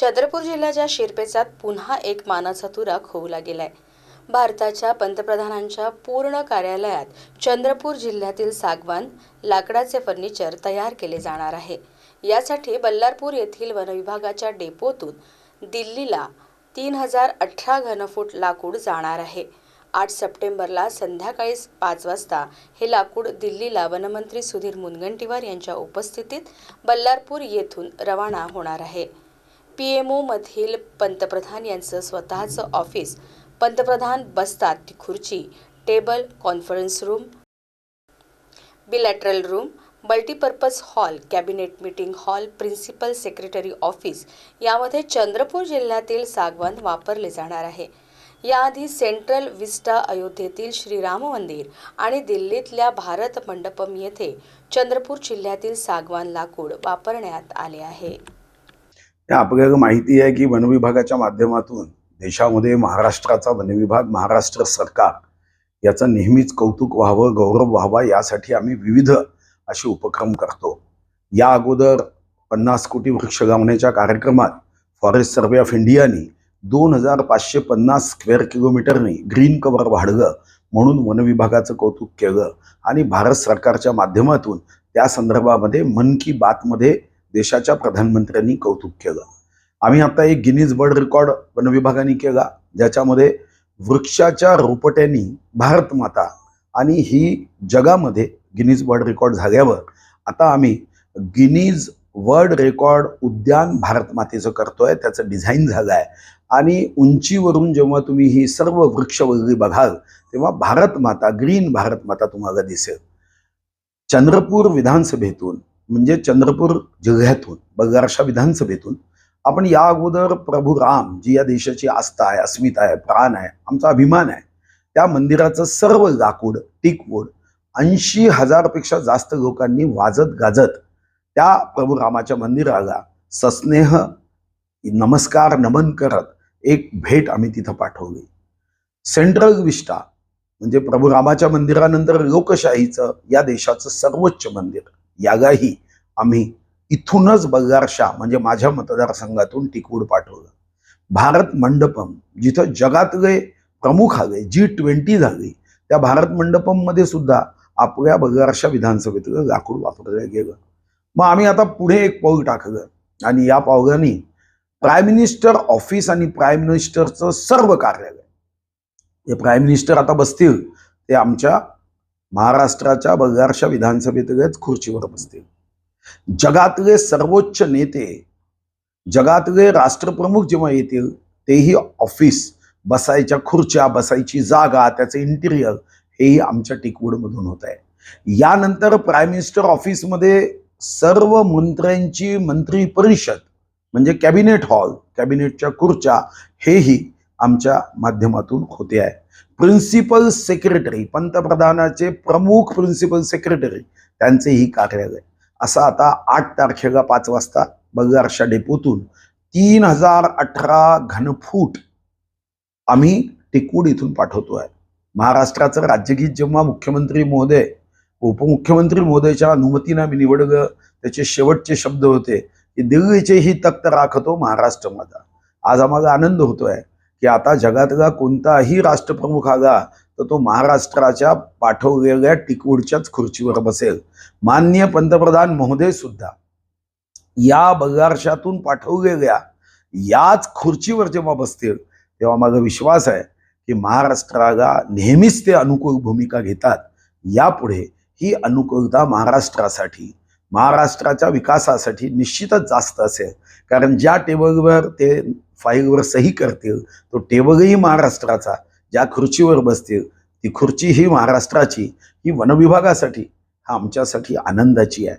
चंद्रपूर जिल्ह्याच्या शिरपेचात पुन्हा एक मानाचा तुरा खोवला गेलाय. भारताच्या पंतप्रधानांच्या पूर्ण कार्यालयात चंद्रपूर जिल्ह्यातील सागवान लाकडाचे फर्निचर तयार केले जाणार आहे. यासाठी बल्लारपूर येथील वनविभागाच्या डेपोतून दिल्लीला तीन हजार अठरा घनफूट लाकूड जाणार आहे. आठ सप्टेंबरला संध्याकाळी पाच वाजता हे लाकूड दिल्लीला वनमंत्री सुधीर मुनगंटीवार यांच्या उपस्थितीत बल्लारपूर येथून रवाना होणार आहे. पी एम ओमधील पंतप्रधान यांचं स्वतःचं ऑफिस पंतप्रधान बसतात ती खुर्ची table conference room bilateral room multipurpose hall cabinet meeting hall principal secretary office यामध्ये चंद्रपूर जिल्ह्यातील सागवान वापरले जाणार आहे. याआधी सेंट्रल विस्टा अयोध्येतील श्रीराम मंदिर आणि दिल्लीतल्या भारत मंडपम येथे चंद्रपूर जिल्ह्यातील सागवान लाकूड वापरण्यात आले आहे. हे आपल्याला माहिती आहे की वनविभागाच्या माध्यमातून देशामध्ये महाराष्ट्राचा वनविभाग महाराष्ट्र सरकार याचं नेहमीच कौतुक व्हावं गौरव व्हावा यासाठी आम्ही विविध असे उपक्रम करतो. या अगोदर पन्नास कोटी वृक्ष लावण्याच्या कार्यक्रमात फॉरेस्ट सर्वे ऑफ इंडियानी दोन हजार पाचशे पन्नास स्क्वेअर किलोमीटरने ग्रीन कव्हर वाढलं म्हणून वनविभागाचं कौतुक केलं आणि भारत सरकारच्या माध्यमातून त्या संदर्भामध्ये मन की बातमध्ये देशाच्या प्रधानमंत्र्यांनी कौतुक केलं. आम्ही आता एक गिनीज वर्ल्ड रेकॉर्ड वनविभागाने केला ज्याच्यामध्ये वृक्षाच्या रोपट्यांनी भारत माता आणि ही जगामध्ये गिनीज वर्ल्ड रेकॉर्ड झाल्यावर आता आम्ही गिनीज वर्ल्ड रेकॉर्ड उद्यान भारत मातेचं करतोय त्याचं डिझाईन झालं आहे आणि उंचीवरून जेव्हा तुम्ही ही सर्व वृक्षवल्ली बघाल तेव्हा भारत माता ग्रीन भारत माता तुम्हाला दिसेल. चंद्रपूर विधानसभेतून म्हणजे चंद्रपूर जिल्ह्यातून बगारशा विधानसभेतून आपण या अगोदर प्रभू राम जी या देशाची आस्था आहे अस्मिता आहे प्राण आहे आमचा अभिमान आहे त्या मंदिराचं सर्व लाकूड टिकवूड ऐंशी हजारपेक्षा जास्त लोकांनी वाजत गाजत त्या प्रभू रामाच्या मंदिराला सस्नेह नमस्कार नमन करत एक भेट आम्ही तिथं पाठवली. सेंट्रल विष्टा म्हणजे प्रभू रामाच्या मंदिरानंतर लोकशाहीचं या देशाचं सर्वोच्च मंदिर. यागाही आम्ही इथूनच बगारशा म्हणजे माझ्या मतदारसंघातून टिकवूड पाठवलं. भारत मंडपम जिथं जगातले प्रमुख आले जी ट्वेंटी झाली त्या भारत मंडपममध्ये सुद्धा आपल्या बगारशा विधानसभेतलं लाकूड वापरलं गेलं. मग आम्ही आता पुढे एक पाऊल टाकलं आणि या पावलांनी प्राईम मिनिस्टर ऑफिस आणि प्राईम मिनिस्टरचं सर्व कार्यालय. जे प्राईम मिनिस्टर आता बसतील ते आमच्या महाराष्ट्राच्या बगारशा विधानसभेतच खुर्चीवर बसतील जगातले सर्वोच्च नेते जगातले राष्ट्रप्रमुख जेव्हा येतील तेही ऑफिस बसायच्या खुर्च्या बसायची जागा त्याचं इंटिरियर हेही आमच्या टिकवूडमधून होत आहे. यानंतर प्राईम मिनिस्टर ऑफिसमध्ये सर्व मंत्र्यांची मंत्री परिषद म्हणजे कॅबिनेट हॉल कॅबिनेटच्या खुर्च्या हेही आमच्या माध्यमातून होते आहे. प्रिन्सिपल सेक्रेटरी पंतप्रधानाचे प्रमुख प्रिन्सिपल सेक्रेटरी त्यांचेही कार्यालय असं आता आठ तारखेला पाच वाजता बगारशा डेपोतून तीन हजार अठरा घनफूट आम्ही टिकूड इथून पाठवतो आहे. महाराष्ट्राचं राज्यगीत जेव्हा मुख्यमंत्री महोदय उपमुख्यमंत्री महोदयाच्या अनुमतीनं आम्ही निवडलं त्याचे शेवटचे शब्द होते की दिल्लीचे ही तख्त राखतो महाराष्ट्र माझा. आज आम्हाला आनंद होतोय. की आता जगातला कोणताही राष्ट्रप्रमुख आला तर तो महाराष्ट्राच्या पाठवलेल्या टिकवूडच्याच खुर्चीवर बसेल. मान्य पंतप्रधान महोदय सुद्धा या बगारशातून पाठवलेल्या याच खुर्चीवर जेव्हा बसतील तेव्हा माझा विश्वास आहे की महाराष्ट्राला नेहमीच ते अनुकूल भूमिका घेतात. यापुढे ही अनुकूलता महाराष्ट्रासाठी महाराष्ट्राच्या विकासासाठी निश्चितच जास्त असेल. कारण ज्या टेबलवर ते फाईलवर सही करतील तो टेबलही महाराष्ट्राचा ज्या खुर्चीवर बसतील ती खुर्ची ही महाराष्ट्राची ही वनविभागासाठी हा आमच्यासाठी आनंदाची आहे.